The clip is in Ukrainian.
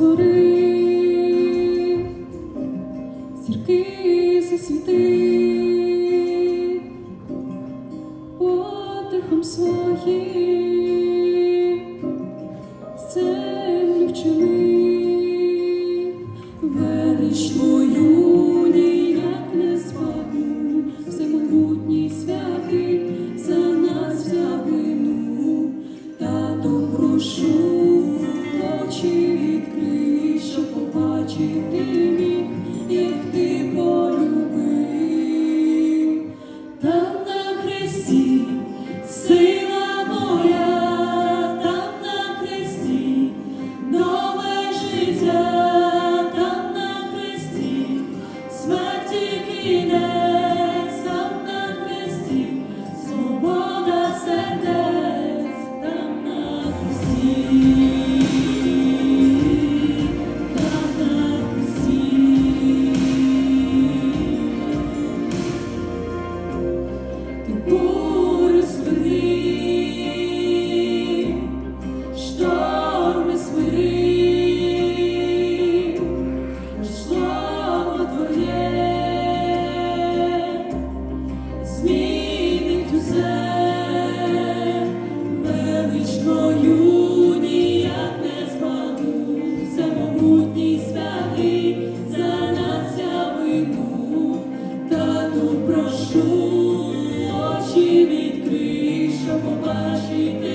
згори, засвіти, потихом своїм. You. して